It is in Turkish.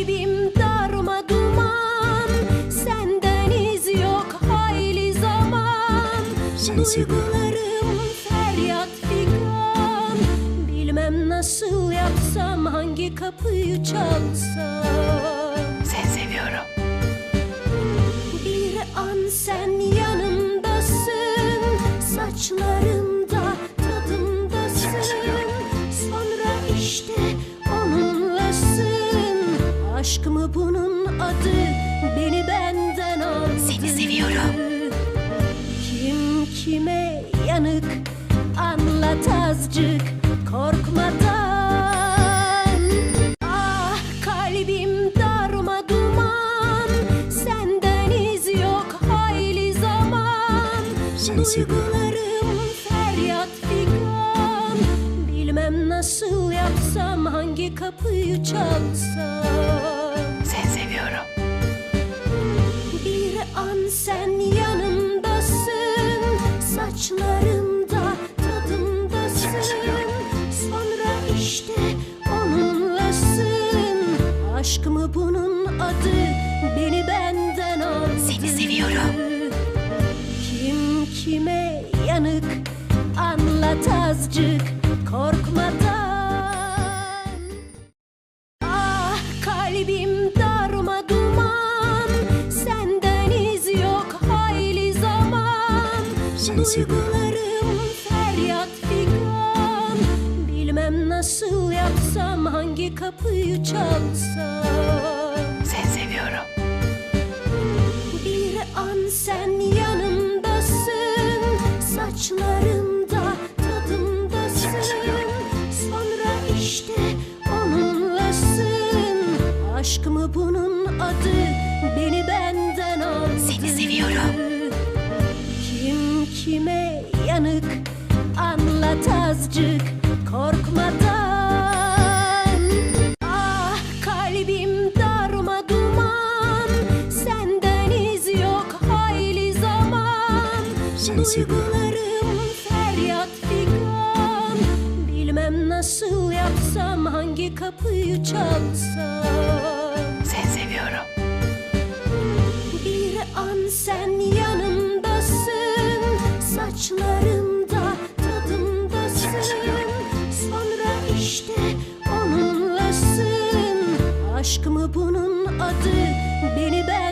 kalbim darma duman Senden iz yok hayli zaman Seni seviyorum. Duygularım feryat figan Bilmem nasıl yapsam hangi kapıyı çalsam Seni seviyorum. Bir an sen yanımdasın Saçlarımda Aşk mı bunun adı Beni benden aldı. Seni seviyorum. Kim kime yanık Anlat azıcık. Korkmadan Ah kalbim darma duman. Senden iz yok hayli zaman. Seni seviyorum. Duygularım feryat figan. Bilmem nasıl yapsam hangi kapıyı çalsam sen yanımdasın Saçlarımda tadımdasın. Sonra işte onunlasın Aşk mı bunun adı Beni benden aldı Seni seviyorum. Kim kime yanık Anlat azıcık korkmadan Ah kalbim Seni seviyorum. Duygularım feryat figan Bilmem nasıl yapsam hangi kapıyı çalsam Seni seviyorum. bir an sen yanımdasın Saçlarımda tadımdasın seviyorum. Sonra işte onunlasın Aşk mı bunun adı Beni benden kime yanık Anlat azıcık korkmadan Ah kalbim darma duman. Senden iz yok hayli zaman. Seviyorum. Duygularım feryat figan. Bilmem nasıl yapsam hangi kapıyı çalsam Aşk mı bunun adı. Beni benden